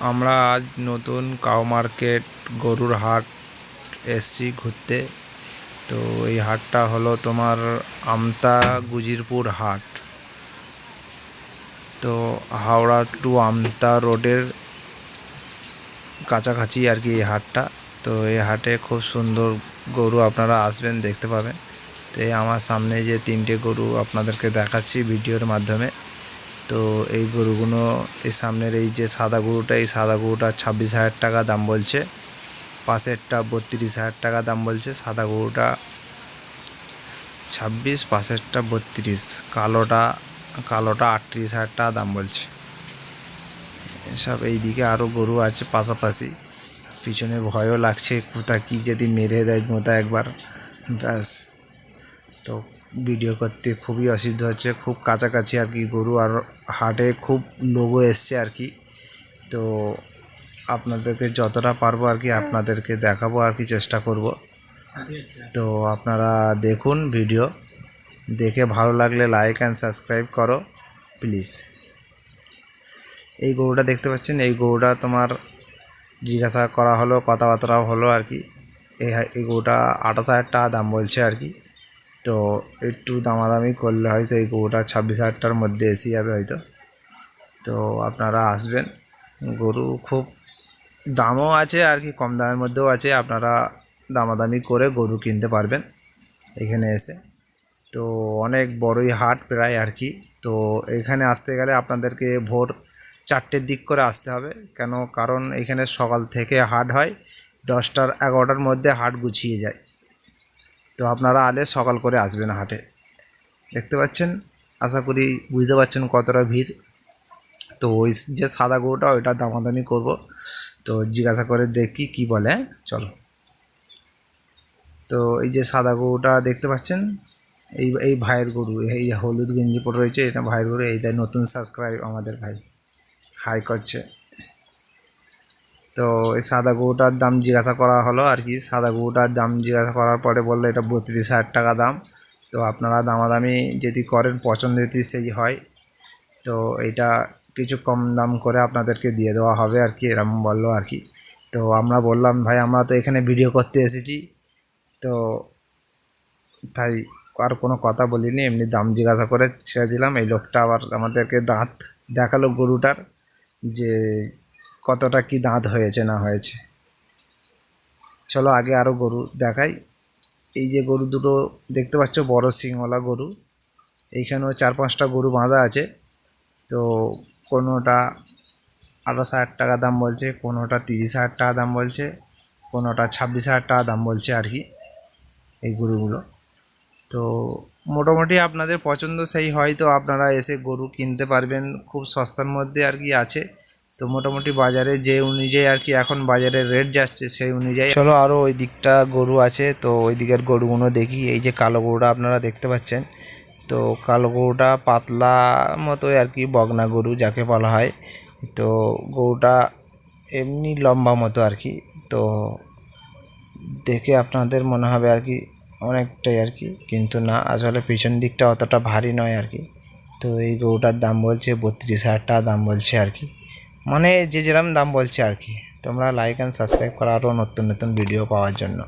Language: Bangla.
আমরা আজ নতুন কাউ মার্কেট গরুর হাট এসছি ঘুরতে। তো এই হাটটা হলো তোমার আমতা গুজিরপুর হাট। তো হাওড়া টু আমতা রোডের কাছাকাছি আর কি এই হাটটা। তো এই হাটে খুব সুন্দর গরু আপনারা আসবেন, দেখতে পাবেন। তো এই আমার সামনে যে তিনটে গরু আপনাদেরকে দেখাচ্ছি ভিডিওর মাধ্যমে। তো এই গরুগুলো এই সামনের এই যে সাদা গরুটা, এই সাদা গরুটা ছাব্বিশ হাজার টাকা দাম বলছে। পাশেরটা বত্রিশ হাজার টাকা দাম বলছে, সাদা গরুটা ছাব্বিশ, পাশেরটা বত্রিশ, কালোটা কালোটা আটত্রিশ হাজার টাকা দাম বলছে। এসব এইদিকে আরও গরু আছে পাশাপাশি। পিছনে ভয়ও লাগছে কোথা কী যদি মেরে দেয় গোঁতা একবার, ব্যাস। তো ভিডিও করতে খুবই অসুবিধা হচ্ছে, খুব কাছাকাছি আর কি গরু আর হাটে খুব লোগো এসছে আর কি। তো আপনাদেরকে যতটা পারব আর কি আপনাদেরকে দেখাবো আর কি চেষ্টা করব। তো আপনারা দেখুন ভিডিও, দেখে ভালো লাগলে লাইক অ্যান্ড সাবস্ক্রাইব করো প্লিজ এই গরুটা দেখতে পাচ্ছেন, এই গরুটা তোমার জিজ্ঞাসা করা হলো, কথাবার্তাও হলো আর কি। এই এই গরুটা আঠাশ হাজার টাকা দাম বলছে আর কি। তো একটু দামাদামি করলে হয়তো এই গরুটা ছাব্বিশ হাজারটার মধ্যে এসে যাবে হয়তো। তো আপনারা আসবেন। গরু খুব দামও আছে আর কি, কম দামের মধ্যেও আছে। আপনারা দামাদামি করে গরু কিনতে পারবেন এখানে এসে। তো অনেক বড়ই হাট প্রায় আর কি। তো এখানে আসতে গেলে আপনাদেরকে ভোর চারটের দিক করে আসতে হবে। কেন? কারণ এখানে সকাল থেকে হাট হয়, দশটার এগারোটার মধ্যে হাট গুছিয়ে যায়। তো আপনারা আলে সকাল করে আসবেন হাটে। দেখতে পাচ্ছেন? আশা করি বুঝতে পারছেন কতটা ভিড়। তো ওই যে সাদা গরুটা, ওইটা দামাদামি করব। তো জিজ্ঞাসা করে দেখি কি বলে? চলো। তো এই যে সাদা গরুটা দেখতে পাচ্ছেন? এই এই ভাইয়ের গরু, এই হলুদ গেঞ্জি পরে রয়েছে, এটা ভাইয়ের গরু, এইটা নতুন সাবস্ক্রাইব আমাদের ভাই। হাই করছে। তো এই সাদা গরুটার দাম জিজ্ঞাসা করা হলো আর কি। সাদা গরুটার দাম জিজ্ঞাসা করার পরে বলল, এটা বত্রিশ হাজার টাকা দাম। তো আপনারা দামাদামি যদি করেন, পছন্দ যদি সেই হয়, তো এটা কিছু কম দাম করে আপনাদেরকে দিয়ে দেওয়া হবে আর কি, এরকম বলল আর কি। তো আমরা বললাম, ভাই, আমরা তো এখানে ভিডিও করতে এসেছি। তো তাই আর কোনো কথা বলিনি, এমনি দাম জিজ্ঞাসা করে ছেড়ে দিলাম। এই লোকটা আবার আমাদেরকে দাঁত দেখাল গরুটার যে কতটা কি দাঁত হয়েছে না হয়েছে। চলো আগে আরও গরু দেখাই। এই যে গরু দুটো দেখতে পাচ্ছ, বড় সিংওয়ালা গরু। এইখানেও চার পাঁচটা গরু বাঁধা আছে। তো কোনোটা আঠাশ হাজার টাকা দাম বলছে, কোনোটা তিরিশ হাজার টাকা দাম বলছে, কোনোটা ছাব্বিশ হাজার টাকা দাম বলছে আর কি এই গরুগুলো। তো মোটামুটি আপনাদের পছন্দ সেই হয় তো আপনারা এসে গরু কিনতে পারবেন, খুব সস্তার মধ্যে আর কি আছে। তো মোটামুটি বাজারে যে অনুযায়ী আর কি এখন বাজারে রেট যাচ্ছে, সেই অনুযায়ী চলো আরও ওই দিকটা গরু আছে, তো ওই দিকের গরুগুলো দেখি। এই যে কালো গরুটা আপনারা দেখতে পাচ্ছেন। তো কালো গরুটা পাতলা মতোই আর কি বগনা গরু যাকে বলা হয়। তো গরুটা এমনি লম্বা মতো আর কি। তো দেখে আপনাদের মনে হবে আর কি অনেকটাই আর কি, কিন্তু না, আসলে পিছন দিকটা অতটা ভারী নয় আর কি। তো এই গরুটার দাম বলছে বত্রিশ হাজার টাকা দাম বলছে আর কি। মানে যে যেরকম দাম বলছে আর কি, তোমরা লাইক অ্যান্ড সাবস্ক্রাইব করো আরও নতুন নতুন ভিডিও পাওয়ার জন্য।